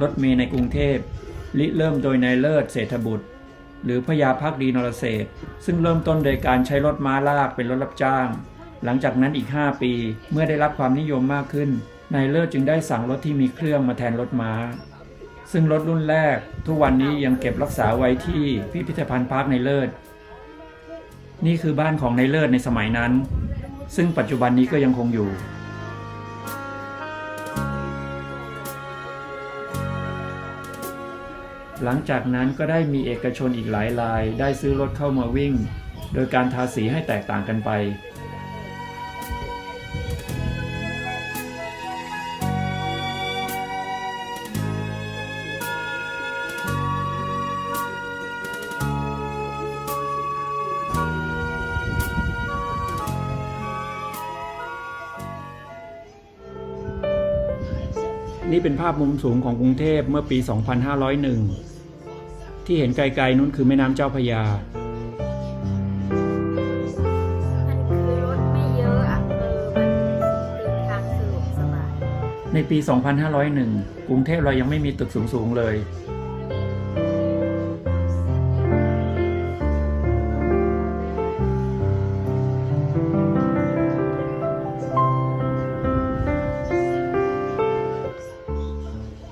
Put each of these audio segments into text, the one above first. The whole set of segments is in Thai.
รถเมล์ในกรุงเทพริเริ่มโดยนายเลิศเศรษฐบุตร หรือพญาพักดีนรเศษซึ่งเริ่มต้นโดยการใช้รถม้าลากเป็นรถรับจ้าง หลังจากนั้นอีก 5 ปีเมื่อได้รับความนิยมมากขึ้นนายเลิศจึงได้สั่งรถที่มีเครื่องมาแทนรถม้า ซึ่งรถรุ่นแรก ทุกวันนี้ยังเก็บรักษาไว้ที่พิพิธภัณฑ์พาร์คในเลิศนี่คือบ้านของนายเลิศในสมัยนั้น ซึ่งปัจจุบันนี้ก็ยังคงอยู่ หลังจากนั้นก็ได้มีเอกชนอีกหลายราย ได้ซื้อรถเข้ามาวิ่ง โดยการทาสีให้แตกต่างกันไป นี่เป็นภาพมุมสูงของกรุงเทพเมื่อปี 2501 ที่เห็นไกลๆนู้นคือแม่น้ำเจ้าพระยา มันคือรถไม่เยอะอะเออมันเดินทางสะดวกสบายในปี 2501 กรุงเทพเรายังไม่มีตึกสูง ๆ เลย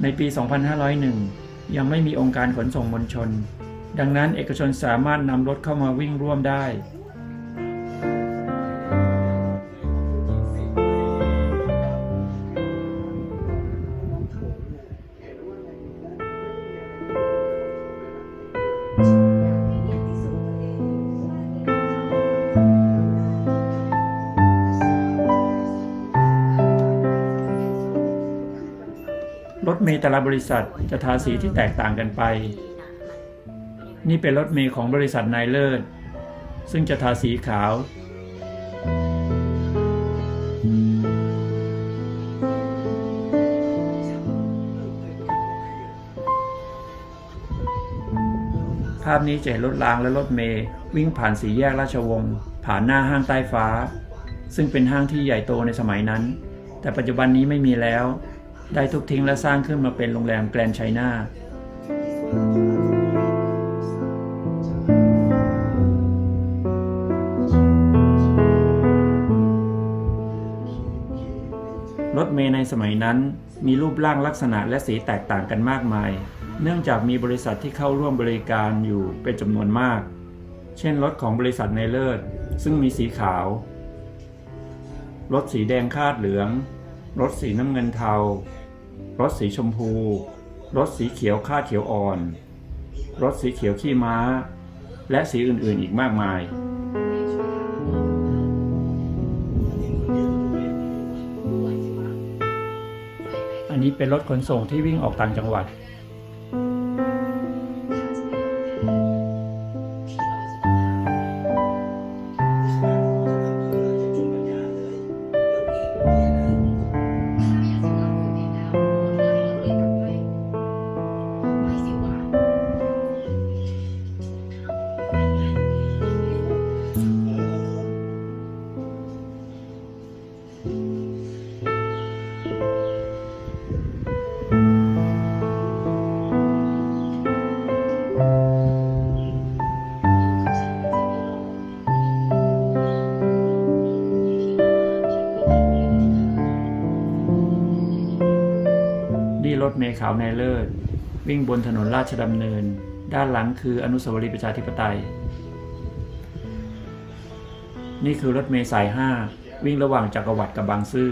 ในปี 2501 ยังไม่มีองค์การขนส่งมวลชน ดังนั้นเอกชนสามารถนำรถเข้ามาวิ่งร่วมได้ เมล์แต่ละบริษัทจะทาสีที่แตกต่างกันไป นี่เป็นรถเมล์ของบริษัทนายเลิศ ซึ่งจะทาสีขาว ภาพนี้จะเห็นรถรางและรถเมล์วิ่งผ่านสีแยกราชวงศ์ผ่านหน้าห้างใต้ฟ้า ซึ่งเป็นห้างที่ใหญ่โตในสมัยนั้น แต่ปัจจุบันนี้ไม่มีแล้ว ได้ทุกทิ้งและสร้างขึ้นมาเป็นโรงแรมแกรนด์ไชน่ารถเมล์ในสมัยนั้นมีรูปร่างลักษณะและสีแตกต่างกันมากมาย เนื่องจากมีบริษัทที่เข้าร่วมบริการอยู่เป็นจำนวนมาก เช่นรถของบริษัทในเลิศ ซึ่งมีสีขาว รถสีแดงคาดเหลือง รถสีน้ำเงินเทา รถสีชมพูรถสีเขียวคาเขียวอ่อนรถสีเขียวขี้ม้า และสีอื่นๆอีกมากมาย อันนี้เป็นรถขนส่งที่วิ่งออกต่างจังหวัดี่รถเมล์ขาวในเลิศ วิ่งบนถนนราชดำเนิน ด้านหลังคืออนุสาวรีย์ประชาธิปไตย นี่คือรถเมล์สาย 5 วิ่งระหว่างจักรวรรดิกับบางซื่อ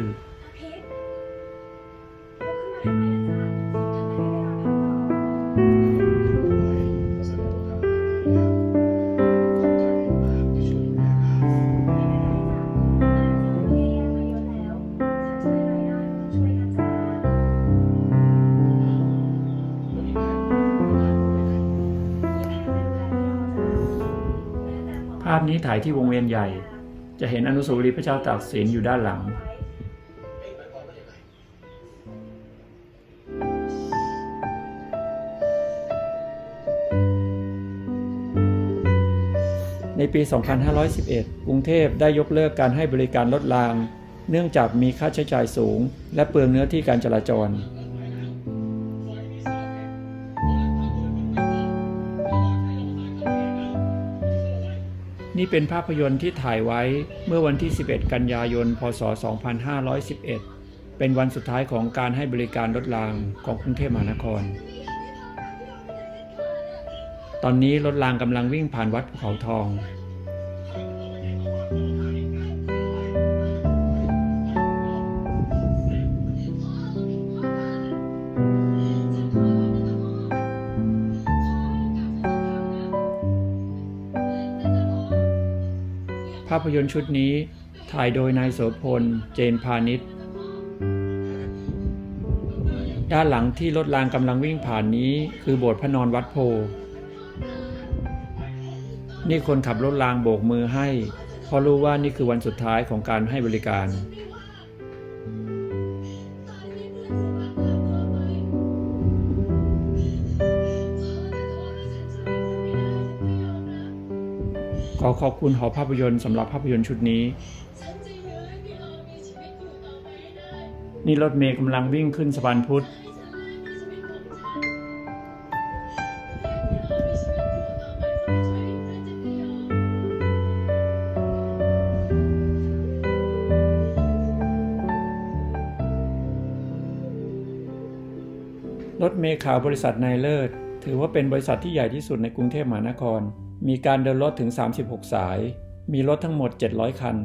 าพนี้ถ่ายที่วงเวียนใหญ่ จะเห็นอนุสาวรีย์พระเจ้าตากสินอยู่ด้านหลัง ในปี 2511 กรุงเทพได้ยกเลิกการให้บริการรถราง เนื่องจากมีค่าใช้จ่ายสูง และเปลืองเนื้อที่การจราจร นี่เป็นภาพยนตร์ที่ถ่ายไว้เมื่อวันที่ 11 กันยายน พศ 2511 เป็นวันสุดท้ายของการให้บริการรถรางของกรุงเทพมหานคร ตอนนี้รถรางกำลังวิ่งผ่านวัดภูเขาทอง ภาพยนตร์ชุดนี้ถ่ายโดยนายโสพล เจนพาณิชย์ ด้านหลังที่รถรางกำลังวิ่งผ่านนี้คือโบสถ์พระนอนวัดโพ นี่คนขับรถรางโบกมือให้เพราะรู้ว่านี่คือวันสุดท้ายของการให้บริการ ขอขอบคุณหอภาพยนตร์สำหรับภาพยนตร์ชุดนี้ นี่รถเมย์กำลังวิ่งขึ้นสะพานพุทธรถเมล์ขาวบริษัทนายเลิศ ถือว่าเป็นบริษัทที่ใหญ่ที่สุดในกรุงเทพมหานคร มีการเดินรถถึง 36 สาย มีรถทั้งหมด 700 คัน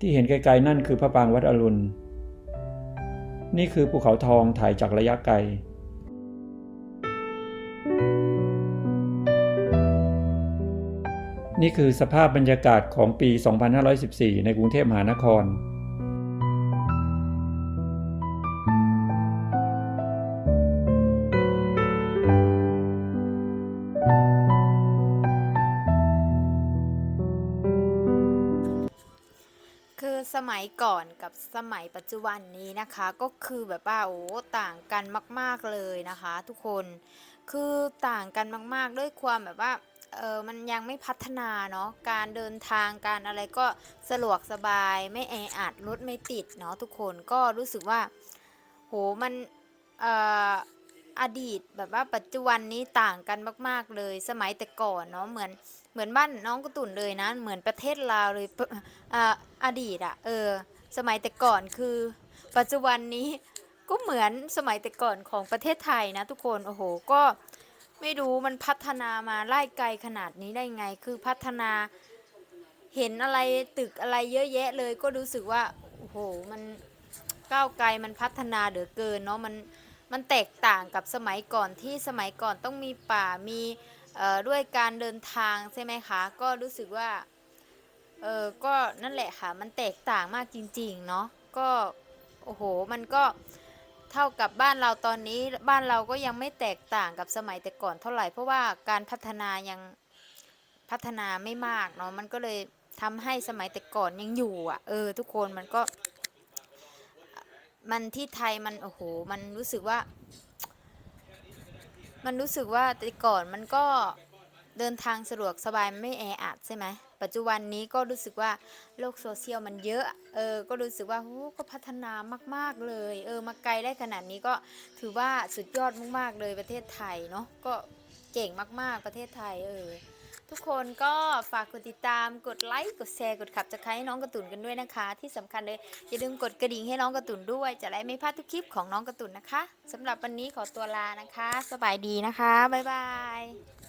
ที่เห็นไกลๆนั่นคือพระปางวัดอรุณ นี่คือภูเขาทองถ่ายจากระยะไกล นี่คือสภาพบรรยากาศของปี 2514 ในกรุงเทพมหานคร สมัยก่อนกับสมัยปัจจุบันนี้นะคะ ก็คือแบบว่าโอ้ต่างกันมาก ๆเลยนะคะ ทุกคนคือต่างกันมาก ๆ ด้วยความแบบว่าเออมันยังไม่พัฒนาเนาะการเดินทางการอะไรก็สะดวกสบายไม่แออัดรถไม่ติดเนาะทุกคนก็รู้สึกว่า โหมันเอ่อ อดีตแบบว่าปัจจุบันนี้ต่างกันมาก ๆ เลย สมัยแต่ก่อนเนาะเหมือนเหมือนบ้านน้องกระตุ่นเลยนะ เหมือนประเทศลาวเลยออดีตอะเออ สมัยแต่ก่อนคือ ปัจจุบันนี้ก็เหมือนสมัยแต่ก่อนของประเทศไทยนะทุกคนโอ้โหก็ไม่รู้มันพัฒนามาไล่ไกลขนาดนี้ได้ไง คือพัฒนาเห็นอะไรตึกอะไรเยอะแยะเลย ก็รู้สึกว่าโอ้โหมันก้าวไกลมันพัฒนาเหลือเกินเนาะมัน มันแตกต่างกับสมัยก่อนที่สมัยก่อนต้องมีป่ามีเอ่อด้วยการเดินทางใช่ไหมคะ ก็รู้สึกว่าเออก็นั่นแหละค่ะ มันแตกต่างมากจริงๆเนาะก็โอ้โหมันก็เท่ากับบ้านเราตอนนี้บ้านเราก็ยังไม่แตกต่างกับสมัยแต่ก่อนเท่าไหร่เพราะว่าการพัฒนายังพัฒนาไม่มากเนาะมันก็เลยทำให้สมัยแต่ก่อนยังอยู่อะเออทุกคนมันก็ มันที่ไทยมันโอ้โห มันรู้สึกว่า มันรู้สึกว่าแต่ก่อนมันก็เดินทางสะดวกสบายไม่แออัดใช่ไหมปัจจุบันนี้ก็รู้สึกว่าโลกโซเชียลมันเยอะเออก็รู้สึกว่าโอ้ก็พัฒนามาก ๆเลย เออมาไกลได้ขนาดนี้ก็ถือว่าสุดยอดมากๆเลยประเทศไทยเนาะก็เก่งมาก ๆประเทศไทยเออ ทุกคนก็ฝากกดติดตามกดไลค์กดแชร์กดขับจะใครให้น้องกระตุนกันด้วยนะคะ ที่สำคัญเลยอย่าลืมกดกระดิ่งให้น้องกระตุนด้วย จะได้ไม่พลาดทุกคลิปของน้องกระตุนนะคะสำหรับวันนี้ขอตัวลานะคะ สบายดีนะคะบ๊ายบาย